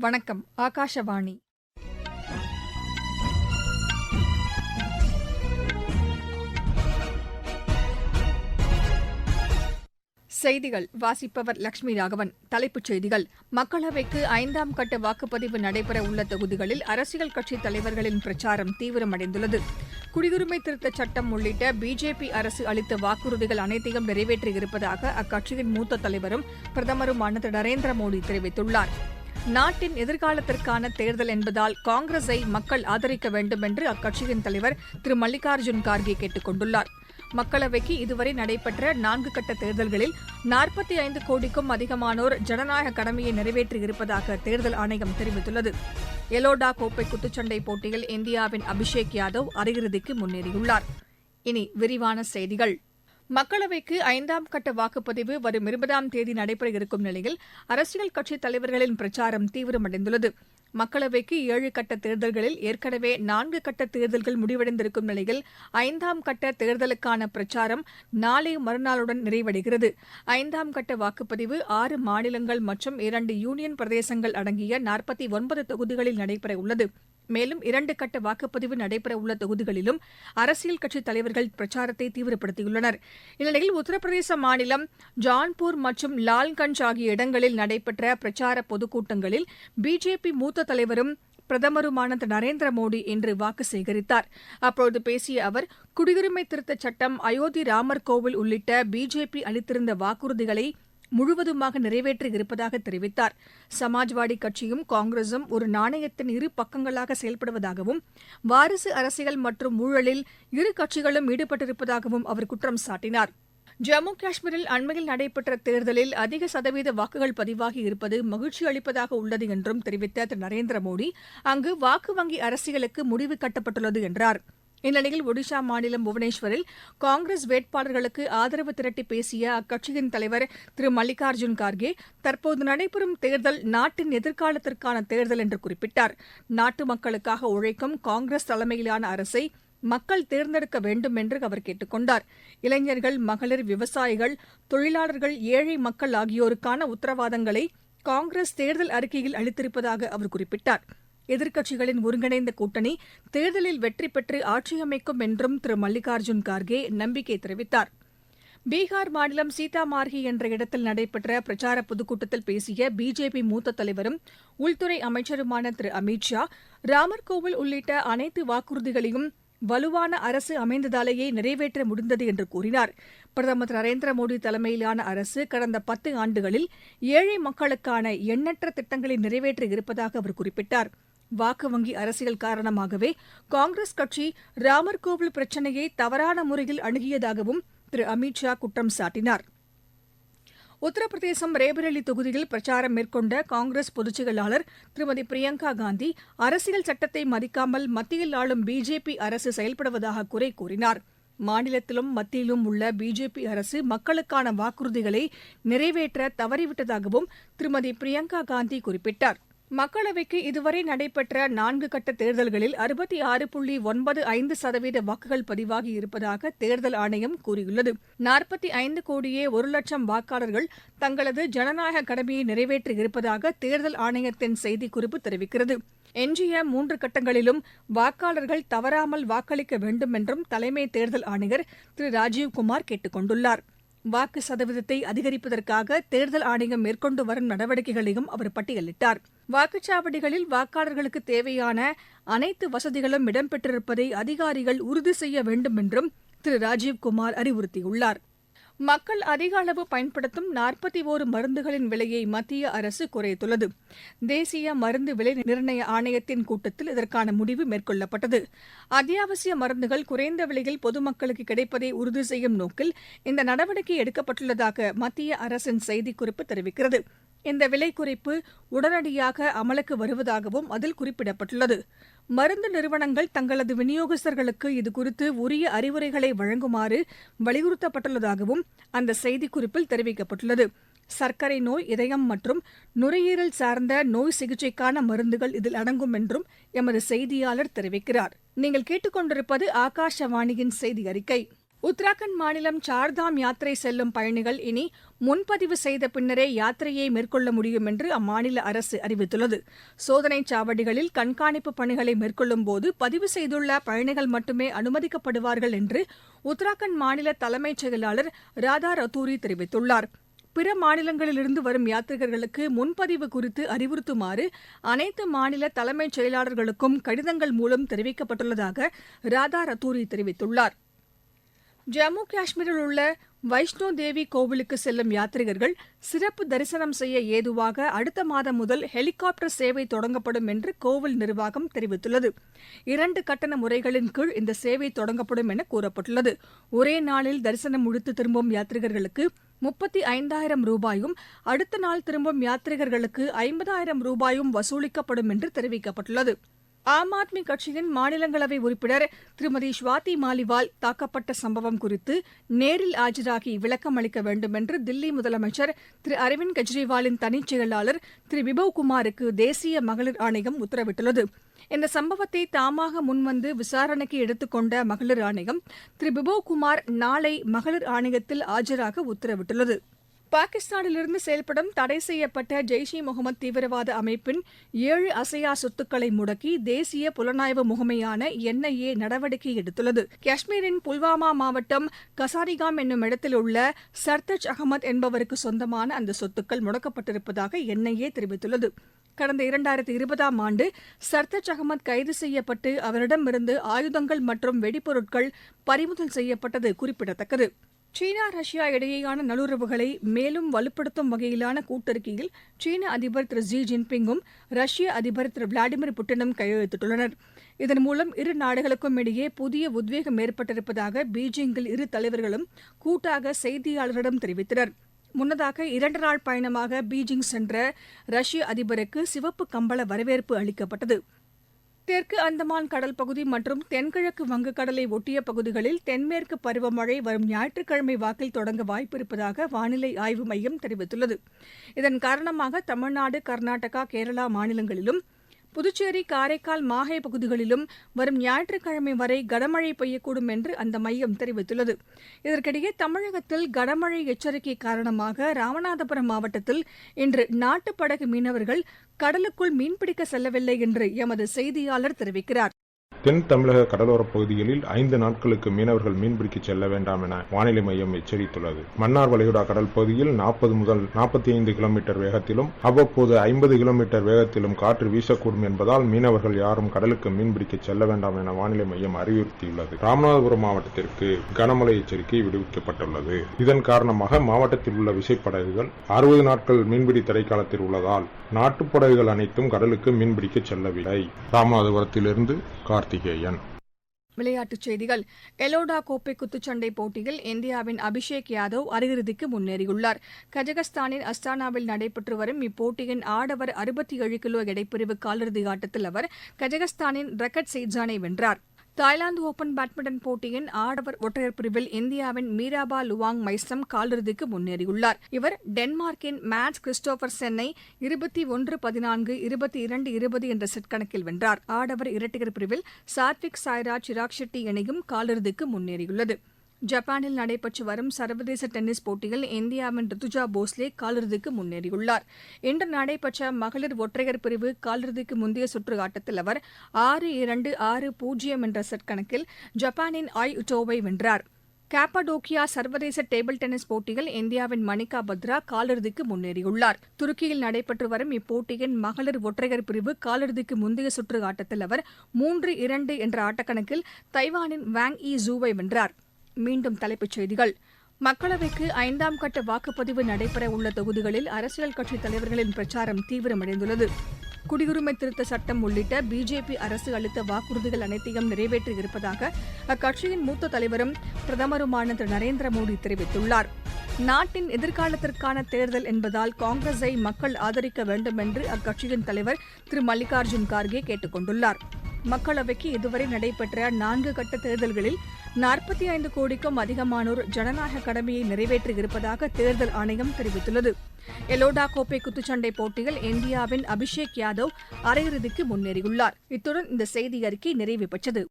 வணக்கம் ஆகாஷவாணி. செய்திகள் வாசிப்பவர் லட்சுமி ராகவன். தலைப்புச் செய்திகள் மக்களவைக்கு ஐந்தாம் கட்ட வாக்குப்பதிவு நடைபெற உள்ள தொகுதிகளில் அரசியல் கட்சித் தலைவர்களின் பிரச்சாரம் தீவிரமடைந்துள்ளது. குடியுரிமை திருத்தச் சட்டம் உள்ளிட்ட பிஜேபி அரசு அளித்த வாக்குறுதிகள் அனைத்தையும் நிறைவேற்றியிருப்பதாக அக்கட்சியின் மூத்த தலைவரும் பிரதமருமான திரு. நரேந்திர மோடி தெரிவித்துள்ளார். நாட்டின் எதிர்காலத்திற்கான தேர்தல் என்பதால் காங்கிரஸை மக்கள் ஆதரிக்க வேண்டும் என்று அக்கட்சியின் தலைவர் திரு மல்லிகார்ஜுன் கார்கே கேட்டுக் கொண்டுள்ளார். மக்களவைக்கு இதுவரை நடைபெற்ற நான்கு கட்ட தேர்தல்களில் நாற்பத்தி ஐந்து கோடிக்கும் அதிகமானோர் ஜனநாயக கடமையை நிறைவேற்றியிருப்பதாக தேர்தல் ஆணையம் தெரிவித்துள்ளது. எலோடா கோப்பை குத்துச்சண்டை போட்டியில் இந்தியாவின் அபிஷேக் யாதவ் அரையிறுதிக்கு முன்னேறியுள்ளார். இனி விரிவான செய்திகள். மக்களவைக்கு ஐந்தாம் கட்ட வாக்குப்பதிவு வரும் இருபதாம் தேதி நடைபெற இருக்கும் நிலையில் அரசியல் கட்சித் தலைவர்களின் பிரச்சாரம் தீவிரமடைந்துள்ளது. மக்களவைக்கு ஏழு கட்ட தேர்தல்களில் ஏற்கனவே நான்கு கட்ட தேர்தல்கள் முடிவடைந்திருக்கும் நிலையில் ஐந்தாம் கட்ட தேர்தலுக்கான பிரச்சாரம் நாளை மறுநாளுடன் நிறைவடைகிறது. ஐந்தாம் கட்ட வாக்குப்பதிவு ஆறு மாநிலங்கள் மற்றும் இரண்டு யூனியன் பிரதேசங்கள் அடங்கிய நாற்பத்தி ஒன்பது தொகுதிகளில் நடைபெற உள்ளது மேலும் இரண்டு கட்ட வாக்குப்பதிவு நடைபெறவுள்ள தொகுதிகளிலும் அரசியல் கட்சித் தலைவர்கள் பிரச்சாரத்தை தீவிரப்படுத்தியுள்ளனர். இந்நிலையில் உத்தரப்பிரதேச மாநிலம் ஜான்பூர் மற்றும் லால்கஞ்ச் ஆகிய இடங்களில் நடைபெற்ற பிரச்சார பொதுக்கூட்டங்களில் பிஜேபி மூத்த தலைவரும் பிரதமருமான திரு நரேந்திர மோடி இன்று வாக்கு சேகரித்தார். அப்போது பேசிய அவர் குடியுரிமை திருத்தச் சட்டம் அயோத்தி ராமர் கோவில் உள்ளிட்ட பிஜேபி அளித்திருந்த வாக்குறுதிகளை முழுவதுமாக நிறைவேற்றி இருப்பதாக தெரிவித்தார். சமாஜ்வாடி கட்சியும் காங்கிரசும் ஒரு நாணயத்தின் இரு பக்கங்களாக செயல்படுவதாகவும் வாரிசு அரசியல் மற்றும் ஊழலில் இரு கட்சிகளும் ஈடுபட்டிருப்பதாகவும் அவர் குற்றம் சாட்டினார். ஜம்மு காஷ்மீரில் அண்மையில் நடைபெற்ற தேர்தலில் அதிக சதவீத வாக்குகள் பதிவாகி இருப்பது மகிழ்ச்சி அளிப்பதாக உள்ளது என்றும் தெரிவித்த திரு. நரேந்திர மோடி அங்கு வாக்கு வங்கி அரசியலுக்கு முடிவு கட்டப்பட்டுள்ளது என்றார். இந்நிலையில் ஒடிஷா மாநிலம் புவனேஸ்வரில் காங்கிரஸ் வேட்பாளர்களுக்கு ஆதரவு திரட்டி பேசிய அக்கட்சியின் தலைவர் திரு மல்லிகார்ஜுன் கார்கே தற்போது நடைபெறும் தேர்தல் நாட்டின் எதிர்காலத்திற்கான தேர்தல் என்று குறிப்பிட்டார். நாட்டு மக்களுக்காக உழைக்கும் காங்கிரஸ் தலைமையிலான அரசை மக்கள் தேர்ந்தெடுக்க வேண்டும் என்று அவர் கேட்டுக் கொண்டார். இளைஞர்கள் மகளிர் விவசாயிகள் தொழிலாளர்கள் ஏழை மக்கள் ஆகியோருக்கான உத்தரவாதங்களை காங்கிரஸ் தேர்தல் அறிக்கையில் அளித்திருப்பதாக அவர் குறிப்பிட்டார். எதிர்க்கட்சிகளின் ஒருங்கிணைந்த கூட்டணி தேர்தலில் வெற்றி பெற்று ஆட்சியமைக்கும் என்றும் திரு மல்லிகார்ஜுன் கார்கே நம்பிக்கை தெரிவித்தார். பீகார் மாநிலம் சீதாமார்கி என்ற இடத்தில் நடைபெற்ற பிரச்சார பொதுக்கூட்டத்தில் பேசிய பிஜேபி மூத்த தலைவரும் உள்துறை அமைச்சருமான திரு அமித் ஷா ராமர் கோவில் உள்ளிட்ட அனைத்து வாக்குறுதிகளையும் வலுவான அரசு அமைந்ததாலேயே நிறைவேற்ற முடிந்தது என்று கூறினார். பிரதமர் திரு நரேந்திர மோடி தலைமையிலான அரசு கடந்த பத்து ஆண்டுகளில் ஏழை மக்களுக்கான எண்ணற்ற திட்டங்களை நிறைவேற்றி இருப்பதாக அவர் குறிப்பிட்டார். வாக்கு வங்கி அரசியல் காரணமாகவே காங்கிரஸ் கட்சி ராமர் கோவில் பிரச்சினையை தவறான முறையில் அணுகியதாகவும் திரு அமித் ஷா குற்றம் சாட்டினார். உத்தரப்பிரதேசம் ரேபரேலி தொகுதியில் பிரச்சாரம் மேற்கொண்ட காங்கிரஸ் பொதுச் செயலாளர் திருமதி பிரியங்கா காந்தி அரசியல் சட்டத்தை மதிக்காமல் மத்தியில் ஆளும் பிஜேபி அரசு செயல்படுவதாக குறை கூறினார். மாநிலத்திலும் மத்தியிலும் உள்ள பிஜேபி அரசு மக்களுக்கான வாக்குறுதிகளை நிறைவேற்ற தவறிவிட்டதாகவும் திருமதி பிரியங்கா காந்தி குறிப்பிட்டார். மக்களவைக்கு இதுவரை நடைபெற்ற நான்கு கட்ட தேர்தல்களில் அறுபத்தி ஆறு புள்ளி ஒன்பது ஐந்து சதவீத வாக்குகள் பதிவாகி இருப்பதாக தேர்தல் ஆணையம் கூறியுள்ளது. நாற்பத்தி ஐந்து கோடியே ஒரு லட்சம் வாக்காளர்கள் தங்களது ஜனநாயக கடமையை நிறைவேற்றி இருப்பதாக தேர்தல் ஆணையத்தின் செய்திக்குறிப்பு தெரிவிக்கிறது. எஞ்சிய மூன்று கட்டங்களிலும் வாக்காளர்கள் தவறாமல் வாக்களிக்க வேண்டும் என்றும் தலைமை தேர்தல் ஆணையர் திரு. ராஜீவ்குமார் கேட்டுக் கொண்டுள்ளாா் வாக்கு சதவீதத்தை அதிகரிப்பதற்காக தேர்தல் ஆணையம் மேற்கொண்டு வரும் நடவடிக்கைகளையும் அவர் பட்டியலிட்டார். வாக்குச்சாவடிகளில் வாக்காளர்களுக்கு தேவையான அனைத்து வசதிகளும் இடம்பெற்றிருப்பதை அதிகாரிகள் உறுதி செய்ய வேண்டும் என்றும் திரு. ராஜீவ்குமார் அறிவுறுத்தியுள்ளார். மக்கள் அதிக அளவு பயன்படுத்தும் நாற்பத்தி ஓரு மருந்துகளின் விலையை மத்திய அரசு குறைத்துள்ளது. தேசிய மருந்து விலை நிர்ணய ஆணையத்தின் கூட்டத்தில் இதற்கான முடிவு மேற்கொள்ளப்பட்டது. அத்தியாவசிய மருந்துகள் குறைந்த விலையில் பொதுமக்களுக்கு கிடைப்பதை உறுதி செய்யும் நோக்கில் இந்த நடவடிக்கை எடுக்கப்பட்டுள்ளதாக மத்திய அரசின் செய்திக்குறிப்பு தெரிவிக்கிறது. இந்த விலை குறைப்பு உடனடியாக அமலுக்கு வருவதாகவும் அதில் குறிப்பிடப்பட்டுள்ளது. மருந்து நிறுவனங்கள் தங்களது விநியோகஸ்தர்களுக்கு இதுகுறித்து உரிய அறிவுரைகளை வழங்குமாறு வலியுறுத்தப்பட்டுள்ளதாகவும் அந்த செய்திக்குறிப்பில் தெரிவிக்கப்பட்டுள்ளது. சர்க்கரை நோய் இதயம் மற்றும் நுரையீரல் சார்ந்த நோய் சிகிச்சைக்கான மருந்துகள் இதில் அடங்கும் என்றும் எமது செய்தியாளர் தெரிவிக்கிறார். நீங்கள் கேட்டுக்கொண்டிருப்பது ஆகாஷவாணியின் செய்தி அறிக்கை. உத்தராகண்ட் மாநிலம் சார்தாம் யாத்திரை செல்லும் பயணிகள் இனி முன்பதிவு செய்த பின்னரே யாத்திரையை மேற்கொள்ள முடியும் என்று அம்மாநில அரசு அறிவித்துள்ளது. சோதனைச் சாவடிகளில் கண்காணிப்பு பணிகளை மேற்கொள்ளும் போது பதிவு செய்துள்ள பயணிகள் மட்டுமே அனுமதிக்கப்படுவார்கள் என்று உத்தராகண்ட் மாநில தலைமைச் செயலாளர் ராதா ரத்தூரி தெரிவித்துள்ளார். பிற மாநிலங்களிலிருந்து வரும் யாத்ரிகர்களுக்கு முன்பதிவு குறித்து அறிவுறுத்துமாறு அனைத்து மாநில தலைமைச் செயலாளர்களுக்கும் கடிதங்கள் மூலம் தெரிவிக்கப்பட்டுள்ளதாக ராதா ரத்தூரி தெரிவித்துள்ளார். ஜம்மு காஷ்மீரில் உள்ள வைஷ்ணோ தேவி கோவிலுக்கு செல்லும் யாத்ரிகர்கள் சிறப்பு தரிசனம் செய்ய ஏதுவாக அடுத்த மாதம் முதல் ஹெலிகாப்டர் சேவை தொடங்கப்படும் என்று கோவில் நிர்வாகம் தெரிவித்துள்ளது. இரண்டு கட்டண முறைகளின் கீழ் இந்த சேவை தொடங்கப்படும் என கூறப்பட்டுள்ளது. ஒரே நாளில் தரிசனம் முடித்து திரும்பும் யாத்ரிகர்களுக்கு முப்பத்தி ஐந்தாயிரம் ரூபாயும் அடுத்த நாள் திரும்பும் யாத்ரிகர்களுக்கு ஐம்பதாயிரம் ரூபாயும் வசூலிக்கப்படும் என்று தெரிவிக்கப்பட்டுள்ளது. ஆம் ஆத்மி கட்சியின் மாநிலங்களவை உறுப்பினர் திருமதி ஸ்வாதி மாலிவால் தாக்கப்பட்ட சம்பவம் குறித்து நேரில் ஆஜராகி விளக்கம் அளிக்க வேண்டும் என்று தில்லி முதலமைச்சர் திரு அரவிந்த் கெஜ்ரிவாலின் தனிச் செயலாளர் திரு விபவ் குமாருக்கு தேசிய மகளிர் ஆணையம் உத்தரவிட்டுள்ளது. இந்த சம்பவத்தை தாமாக முன்வந்து விசாரணைக்கு எடுத்துக்கொண்ட மகளிர் ஆணையம் திரு பிபவ் குமார் நாளை மகளிர் ஆணையத்தில் ஆஜராக உத்தரவிட்டுள்ளது. பாகிஸ்தானிலிருந்து செயல்படும் தடை செய்யப்பட்ட ஜெய்ஷ் இ முகமது தீவிரவாத அமைப்பின் ஏழு அசையா சொத்துக்களை முடக்கி தேசிய புலனாய்வு முகமையான என்ஐஏ நடவடிக்கை எடுத்துள்ளது. காஷ்மீரின் புல்வாமா மாவட்டம் கசாரிகாம் என்னும் இடத்தில் உள்ள சர்தஜ் அகமது என்பவருக்கு சொந்தமான அந்த சொத்துக்கள் முடக்கப்பட்டிருப்பதாக என்ஐஏ தெரிவித்துள்ளது. கடந்த இரண்டாயிரத்தி இருபதாம் ஆண்டு சர்தஜ் அகமது கைது செய்யப்பட்டு அவரிடமிருந்து ஆயுதங்கள் மற்றும் வெடிப்பொருட்கள் பறிமுதல் செய்யப்பட்டது குறிப்பிடத்தக்கது. சீனா ரஷ்யா இடையேயான நல்லுறவுகளை மேலும் வலுப்படுத்தும் வகையிலான கூட்டறிக்கையில் சீன அதிபர் திரு ஜி ஜின்பிங்கும் ரஷ்ய அதிபர் திரு விளாடிமிர் புட்டினும் கையெழுத்திட்டுள்ளனர். இதன் மூலம் இரு நாடுகளுக்கும் இடையே புதிய உத்வேகம் ஏற்பட்டிருப்பதாக பீஜிங்கில் இரு தலைவர்களும் கூட்டாக செய்தியாளர்களிடம் தெரிவித்தனர். முன்னதாக இரண்டு நாள் பயணமாக பீஜிங் சென்ற ரஷ்ய அதிபருக்கு சிவப்பு கம்பள வரவேற்பு அளிக்கப்பட்டது. தெற்கு அந்தமான் கடல் பகுதி மற்றும் தென்கிழக்கு வங்கக்கடலை ஒட்டிய பகுதிகளில் தென்மேற்கு பருவமழை வரும் ஞாயிற்றுக்கிழமை வாக்கில் தொடங்க வாய்ப்பிருப்பதாக வானிலை ஆய்வு மையம் தெரிவித்துள்ளது. இதன் காரணமாக தமிழ்நாடு கர்நாடகா கேரளா மாநிலங்களிலும் புதுச்சேரி காரைக்கால் மாஹே பகுதிகளிலும் வரும் ஞாயிற்றுக்கிழமை வரை கனமழை பெய்யக்கூடும் என்று அந்த மையம் தெரிவித்துள்ளது. இதற்கிடையே தமிழகத்தில் கனமழை எச்சரிக்கை காரணமாக ராமநாதபுரம் மாவட்டத்தில் இன்று நாட்டுப்படகு மீனவர்கள் கடலுக்குள் மீன்பிடிக்க செல்லவில்லை என்று எமது செய்தியாளர் தெரிவிக்கிறார். தென் தமிழக கடலோரப் பகுதிகளில் ஐந்து நாட்களுக்கு மீனவர்கள் மீன்பிடிக்க செல்ல வேண்டாம் என வானிலை மையம் எச்சரித்துள்ளது. மன்னார் வளைகுடா கடல் பகுதியில் நாற்பது முதல் நாற்பத்தி ஐந்து கிலோமீட்டர் வேகத்திலும் அவ்வப்போது ஐம்பது கிலோமீட்டர் வேகத்திலும் காற்று வீசக்கூடும் என்பதால் மீனவர்கள் யாரும் கடலுக்கு மீன்பிடிக்க செல்ல வேண்டாம் என வானிலை மையம் அறிவுறுத்தியுள்ளது. ராமநாதபுரம் மாவட்டத்திற்கு கனமழை எச்சரிக்கை விடுவிக்கப்பட்டுள்ளது. இதன் காரணமாக மாவட்டத்தில் உள்ள விசைப்படகுகள் அறுபது நாட்கள் மீன்பிடி தடைக்காலத்தில் உள்ளதால் நாட்டுப்படகுகள் அனைத்தும் கடலுக்கு மீன்பிடிக்க செல்லவில்லை. ராமநாதபுரத்திலிருந்து கார்த்திக் கார்த்திகேயன் விளையாட்டுச் செய்திகள். எலோடா கோப்பை குத்துச்சண்டை போட்டியில் இந்தியாவின் அபிஷேக் யாதவ் அரையிறுதிக்கு முன்னேறியுள்ளார். கஜகஸ்தானின் அஸ்தானாவில் நடைபெற்று வரும் இப்போட்டியின் ஆடவர் அறுபத்தி ஏழு கிலோ எடைப்பிரிவு காலிறுதி ஆட்டத்தில் அவர் கஜகஸ்தானின் ரக்கட் செய்ட்ஜானை வென்றார். தாய்லாந்து ஓபன் பேட்மிண்டன் போட்டியின் ஆடவர் ஒற்றையர் பிரிவில் இந்தியாவின் மீராபா லுவாங் மைசம் காலிறுதிக்கு முன்னேறியுள்ளார். இவர் டென்மார்க்கின் மேட்ஸ் கிறிஸ்டோபர் சென்னை இருபத்தி ஒன்று பதினான்கு இருபத்தி இரண்டு இருபது என்ற செட் கணக்கில் வென்றார். ஆடவர் இரட்டையர் பிரிவில் சாத்விக் சாய்ராஜ் சிராக் ஷெட்டி இணையும் காலிறுதிக்கு முன்னேறியுள்ளது. ஜப்பானில் நடைபெற்று வரும் சர்வதேச டென்னிஸ் போட்டியில் இந்தியாவின் ரித்துஜா போஸ்லே காலிறுதிக்கு முன்னேறியுள்ளார். இன்று நடைபெற்ற மகளிர் ஒற்றையர் பிரிவு காலிறுதிக்கு முந்தைய சுற்று ஆட்டத்தில் அவர் ஆறு இரண்டு ஆறு பூஜ்ஜியம் என்ற செட் கணக்கில் ஜப்பானின் ஆய் உட்டோவை வென்றார். கேப்படோக்கியா சர்வதேச டேபிள் டென்னிஸ் போட்டியில் இந்தியாவின் மணிகா பத்ரா காலிறுதிக்கு முன்னேறியுள்ளார். துருக்கியில் நடைபெற்று வரும் இப்போட்டியின் மகளிர் ஒற்றையர் பிரிவு காலிறுதிக்கு முந்தைய சுற்று ஆட்டத்தில் அவர் மூன்று இரண்டு என்ற ஆட்டக்கணக்கில் தைவானின் வாங் இ ஜூவை வென்றார். மீண்டும் தலைப்புச் செய்திகள். மக்களவைக்கு ஐந்தாம் கட்ட வாக்குப்பதிவு நடைபெற உள்ள தொகுதிகளில் அரசியல் கட்சித் தலைவர்களின் பிரச்சாரம் தீவிரமடைந்துள்ளது. குடியுரிமை திருத்த சட்டம் உள்ளிட்ட பிஜேபி அரசு அளித்த வாக்குறுதிகள் அனைத்தையும் நிறைவேற்றியிருப்பதாக அக்கட்சியின் மூத்த தலைவரும் பிரதமருமான திரு. நரேந்திர மோடி தெரிவித்துள்ளார். நாட்டின் எதிர்காலத்திற்கான தேர்தல் என்பதால் காங்கிரஸை மக்கள் ஆதரிக்க வேண்டும் என்று அக்கட்சியின் தலைவர் திரு. மல்லிகார்ஜுன் கார்கே கேட்டுக் கொண்டுள்ளார். மக்களவைக்கு இதுவரை நடைபெற்ற நான்கு கட்ட தேர்தல்களில் நாற்பத்தி ஐந்து கோடிக்கும் அதிகமானோர் ஜனநாயக கடமையை நிறைவேற்றியிருப்பதாக தேர்தல் ஆணையம் தெரிவித்துள்ளது. எலோடா கோப்பை குத்துச்சண்டை போட்டியில் இந்தியாவின் அபிஷேக் யாதவ் அரையிறுதிக்கு முன்னேறியுள்ளார். இத்துடன் இந்த செய்தி அறிக்கை நிறைவு பெற்றது.